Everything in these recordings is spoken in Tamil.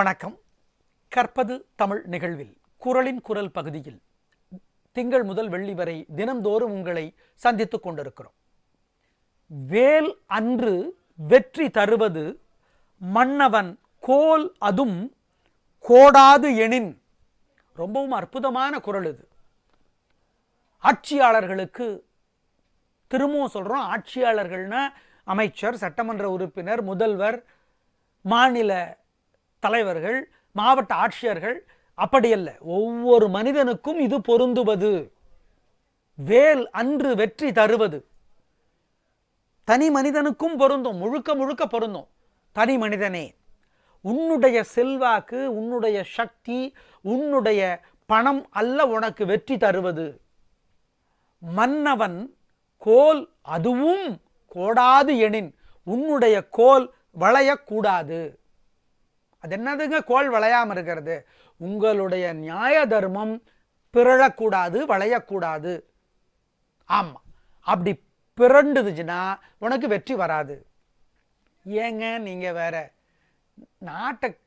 வணக்கம். கற்பது தமிழ் நிகழ்வில் குரலின் குரல் பகுதியில். திங்கள் முதல் வெள்ளி வரை தினம்தோறும் உங்களை சந்தித்துக் கொண்டிருக்கிறோம். வேல் அன்று வெற்றி தருவது மன்னவன் கோல் அதும் கோடாது எனின். ரொம்பவும் அற்புதமான குரல் இது. ஆட்சியாளர்களுக்கு திரும்பவும் சொல்கிறோம் ஆட்சியாளர்கள்னா அமைச்சர் சட்டமன்ற உறுப்பினர் முதல்வர் மாநில தலைவர்கள் மாவட்ட ஆட்சியர்கள் அப்படியல்ல. ஒவ்வொரு மனிதனுக்கும் இது பொருந்துவது. வேல் அன்று வெற்றி தருவது. தனி மனிதனுக்கும் பொருந்தும். முழுக்க முழுக்க பொருந்தும். தனி மனிதனே. உன்னுடைய செல்வாக்கு உன்னுடைய சக்தி உன்னுடைய பணம் அல்ல உனக்கு வெற்றி தருவது. மன்னவன் கோல் அதுவும் கோடாது எனின் உன்னுடைய கோல் வளையக்கூடாது அது என்னதுங்க? கோல் வளையாமல் இருக்கிறது. உங்களுடைய நியாய தர்மம் பிறழக்கூடாது வளையக்கூடாது. ஆமாம் அப்படி பிறண்டுதுச்சுன்னா உனக்கு வெற்றி வராது. ஏங்க? நீங்கள் வேற நாட்டை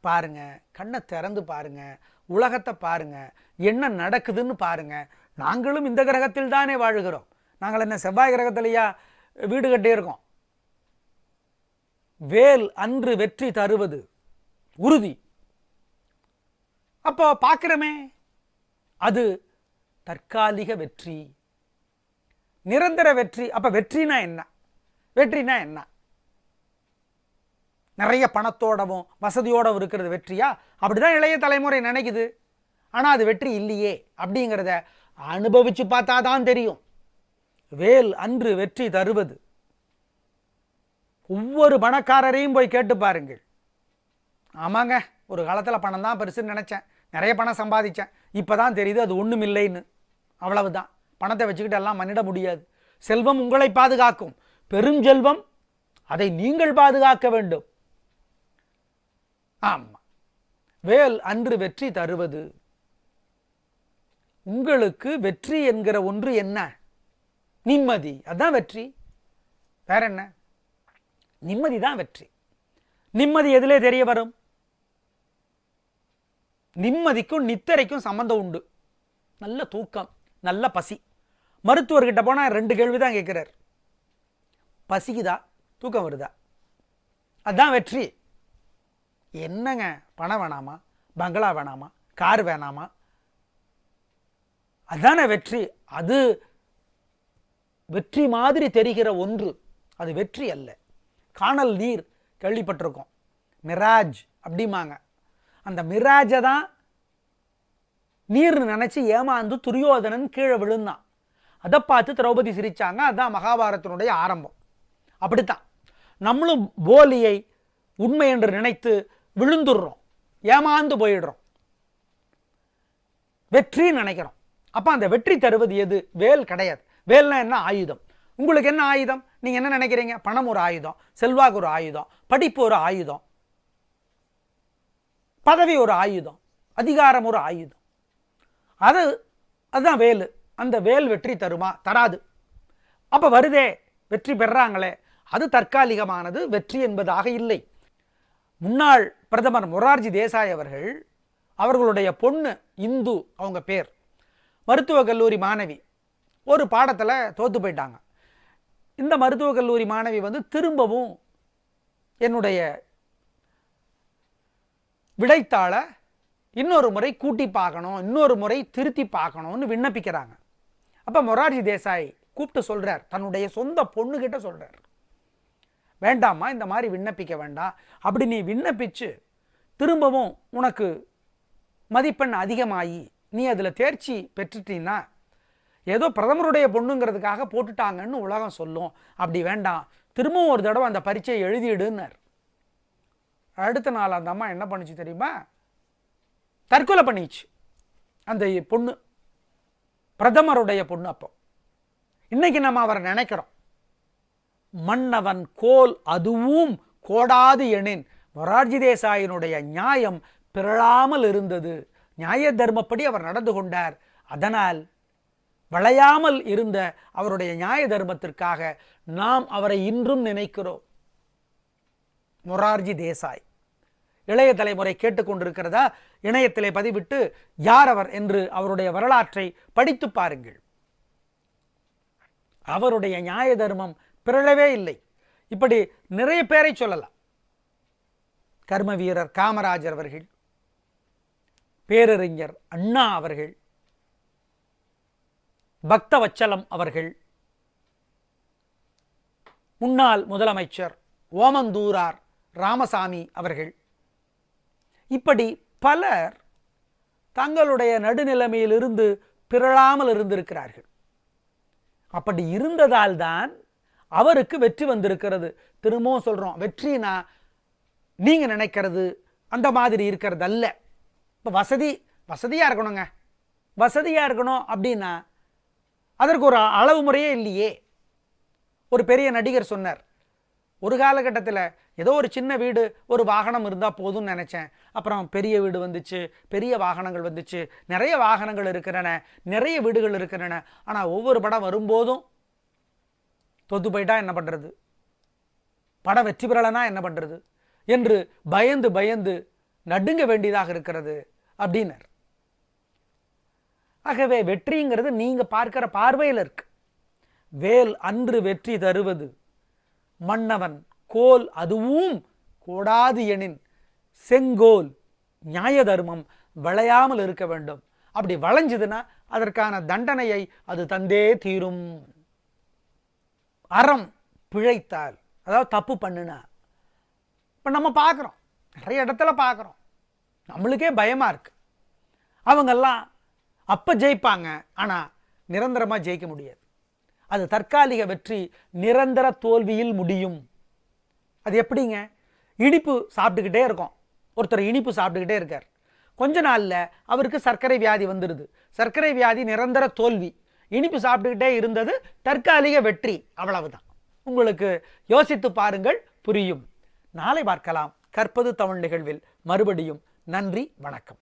பாருங்க கண்ணை திறந்து பாருங்க உலகத்தை பாருங்க என்ன நடக்குதுன்னு பாருங்க. நாங்களும் இந்த கிரகத்தில் தானே வாழுகிறோம். நாங்கள் என்ன செவ்வாய் கிரகத்திலையா வீடு கட்டியிருக்கோம்? வேல் அன்று வெற்றி தருவது. உறுதி. அப்போ பார்க்கிறோமே அது தற்காலிக வெற்றி நிரந்தர வெற்றி. அப்போ வெற்றினா என்ன? வெற்றினா என்ன? நிறைய பணத்தோடவும் வசதியோடவும் இருக்கிறது வெற்றியா? அப்படிதான் இளைய தலைமுறை நினைக்குது. ஆனா அது வெற்றி இல்லையே அப்படிங்கிறத அனுபவிச்சு பார்த்தா தான் தெரியும். வேல் அன்று வெற்றி தருவது. ஒவ்வொரு பணக்காரரையும் போய் கேட்டு பாருங்கள். ஆமாங்க ஒரு காலத்தில் பணம் தான் பெருசுன்னு நினச்சேன். நிறைய பணம் சம்பாதிச்சேன். இப்போ தான் தெரியுது அது ஒன்றும் இல்லைன்னு. அவ்வளவுதான். பணத்தை வச்சுக்கிட்டு எல்லாம் மன்னிட முடியாது. செல்வம் உங்களை பாதுகாக்கும். பெருஞ்செல்வம் அதை நீங்கள் பாதுகாக்க வேண்டும். ஆமாம் வேல் அன்று வெற்றி தருவது. உங்களுக்கு வெற்றி என்கிற ஒன்று என்ன? நிம்மதி. அதான் வெற்றி. வேற என்ன? நிம்மதி தான் வெற்றி. நிம்மதி எதிலே தெரிய வரும். நிம்மதிக்கும் நித்தரைக்கும் சம்மந்தம் உண்டு. நல்ல தூக்கம் நல்ல பசி. மருத்துவர்கிட்ட போனால் ரெண்டு கேள்வி தான் கேட்குறார். பசிக்குதா? தூக்கம் வருதா? அதான் வெற்றி. என்னங்க? பணம் வேணாமா? பங்களா வேணாமா? கார் வேணாமா? அதானே வெற்றி. அது வெற்றி மாதிரி தெரிகிற ஒன்று. அது வெற்றி அல்ல. காணல் நீர் கேள்விப்பட்டிருக்கோம். மிராஜ் அப்படிம்பாங்க. அந்த மிராஜை தான் நீர்னு நினச்சி ஏமாந்து துரியோதனன் கீழே விழுந்தான். அதை பார்த்து திரௌபதி சிரிச்சாங்க. அதான் மகாபாரதனுடைய ஆரம்பம். அப்படித்தான். நம்மளும் போலியை உண்மை என்று நினைத்து விழுந்துடுறோம். ஏமாந்து போயிடுறோம். வெற்றி நினைக்கிறோம். அப்போ அந்த வெற்றி தருவது எது? வேல் கிடையாது. வேல்னா என்ன? ஆயுதம். உங்களுக்கு என்ன ஆயுதம்? நீங்கள் என்ன நினைக்கிறீங்க? பணம் ஒரு ஆயுதம் செல்வாக்கு ஒரு ஆயுதம் படிப்பு ஒரு ஆயுதம். பதவி ஒரு ஆயுதம் அதிகாரம் ஒரு ஆயுதம். அது அதுதான் வேல். அந்த வேல் வெற்றி தருமா? தராது. அப்போ வருதே வெற்றி பெறாங்களே. அது தற்காலிகமானது வெற்றி என்பதாக இல்லை. முன்னாள் பிரதமர் மொரார்ஜி தேசாய் அவர்கள் அவர்களுடைய பொண்ணு இந்து அவங்க பேர் மருத்துவக் கல்லூரி மாணவி ஒரு பாடத்தில் தோத்து போயிட்டாங்க. இந்த மருத்துவக் கல்லூரி மாணவி வந்து திரும்பவும் என்னுடைய விடைத்தாளை இன்னொரு முறை கூட்டி பார்க்கணும் இன்னொரு முறை திருத்தி பார்க்கணும்னு விண்ணப்பிக்கிறாங்க. அப்போ மொரார்ஜி தேசாய் கூப்பிட்டு சொல்கிறார் தன்னுடைய சொந்த பொண்ணுகிட்ட சொல்கிறார் வேண்டாமா இந்த மாதிரி விண்ணப்பிக்க வேண்டாம். அப்படி நீ விண்ணப்பித்து திரும்பவும் உனக்கு மதிப்பெண் அதிகமாகி நீ அதில் தேர்ச்சி பெற்றுட்டீன்னா ஏதோ பிரதமருடைய பொண்ணுங்கிறதுக்காக போட்டுட்டாங்கன்னு உலகம் சொல்லும். அப்படி வேண்டாம் திரும்பவும் ஒரு தடவை அந்த பரீட்சையை எழுதிடுன்னார். அடுத்த நாள் அந்த அம்மா என்ன பண்ணுச்சு தெரியுமா? தற்கொலை பண்ணிச்சு. அந்த பொண்ணு பிரதமருடைய பொண்ணு அப்போ. இன்னைக்கு நம்ம அவரை நினைக்கிறோம். மன்னவன் கோல் அதுவும் கோடாது எனின் மொரார்ஜி தேசாயினுடைய நியாயம் பிறழாமல் இருந்தது. நியாய தர்மப்படி அவர் நடந்து கொண்டார். அதனால் வளையாமல் இருந்த அவருடைய நியாய தர்மத்திற்காக நாம் அவரை இன்றும் நினைக்கிறோம். மொரார்ஜி தேசாய். இளைய தலைமுறை கேட்டுக்கொண்டிருக்கிறதா? இணையத்திலே பதிவிட்டு யார் அவர் என்று அவருடைய வரலாற்றை படித்து பாருங்கள். அவருடைய நியாய தர்மம் பிறழவே இல்லை. இப்படி நிறைய பேரை சொல்லலாம். கர்ம வீரர் காமராஜர் அவர்கள் பேரறிஞர் அண்ணா அவர்கள் பக்தவச்சலம் அவர்கள் முன்னாள் முதலமைச்சர் ஓமந்தூரார் ராமசாமி அவர்கள். இப்படி பலர் தங்களுடைய நடுநிலைமையிலிருந்து பிறழாமல் இருந்திருக்கிறார்கள். அப்படி இருந்ததால் தான் அவருக்கு வெற்றி வந்திருக்கிறது. திரும்பவும் சொல்கிறோம் வெற்றினா நீங்கள் நினைக்கிறது அந்த மாதிரி இருக்கிறது அல்ல இப்போ வசதி வசதியாக இருக்கணுங்க. வசதியாக இருக்கணும் அப்படின்னா அதற்கு ஒரு அளவு முறையே இல்லையே. ஒரு பெரிய நடிகர் சொன்னார் ஒரு காலகட்டத்தில் ஏதோ ஒரு சின்ன வீடு ஒரு வாகனம் இருந்தால் போதும்னு நினச்சேன். அப்புறம் பெரிய வீடு வந்துச்சு பெரிய வாகனங்கள் வந்துச்சு நிறைய வாகனங்கள் இருக்கிறன நிறைய வீடுகள் இருக்கிறன. ஆனால் ஒவ்வொரு படம் வரும்போதும் தொத்து போயிட்டா என்ன பண்ணுறது படம் வெற்றி பெறலைனா என்ன பண்ணுறது என்று பயந்து பயந்து நடுங்க வேண்டியதாக இருக்கிறது அப்படின்னர். ஆகவே வெற்றிங்கிறது நீங்கள் பார்க்கிற பார்வையில் இருக்கு. வேல் அன்று வெற்றி தருவது. மன்னவன் கோல் அதுவும் கோடாது எனின். செங்கோல் நியாய தர்மம் விளையாமல் இருக்க வேண்டும். அப்படி வளைஞ்சதுன்னா அதற்கான தண்டனையை அது தந்தே தீரும். அறம் பிழைத்தால் அதாவது தப்பு பண்ணுனா. இப்போ நம்ம பார்க்குறோம். நிறைய இடத்துல பார்க்குறோம். நம்மளுக்கே பயமாக இருக்கு. அவங்கெல்லாம் அப்போ ஜெயிப்பாங்க ஆனால் நிரந்தரமாக ஜெயிக்க முடியாது. அது தற்காலிக வெற்றி நிரந்தர தோல்வியில் முடியும். அது எப்படிங்க? இனிப்பு சாப்பிட்டுக்கிட்டே இருக்கும். ஒருத்தர் இனிப்பு சாப்பிட்டுக்கிட்டே இருக்கார். கொஞ்ச நாளில் அவருக்கு சர்க்கரை வியாதி வந்துடுது சர்க்கரை வியாதி நிரந்தர தோல்வி. இனிப்பு சாப்பிட்டுக்கிட்டே இருந்தது தற்காலிக வெற்றி. அவ்வளவுதான். உங்களுக்கு யோசித்து பாருங்கள் புரியும். நாளை பார்க்கலாம். கற்பது தமிழ் நிகழ்வில். மறுபடியும் நன்றி வணக்கம்.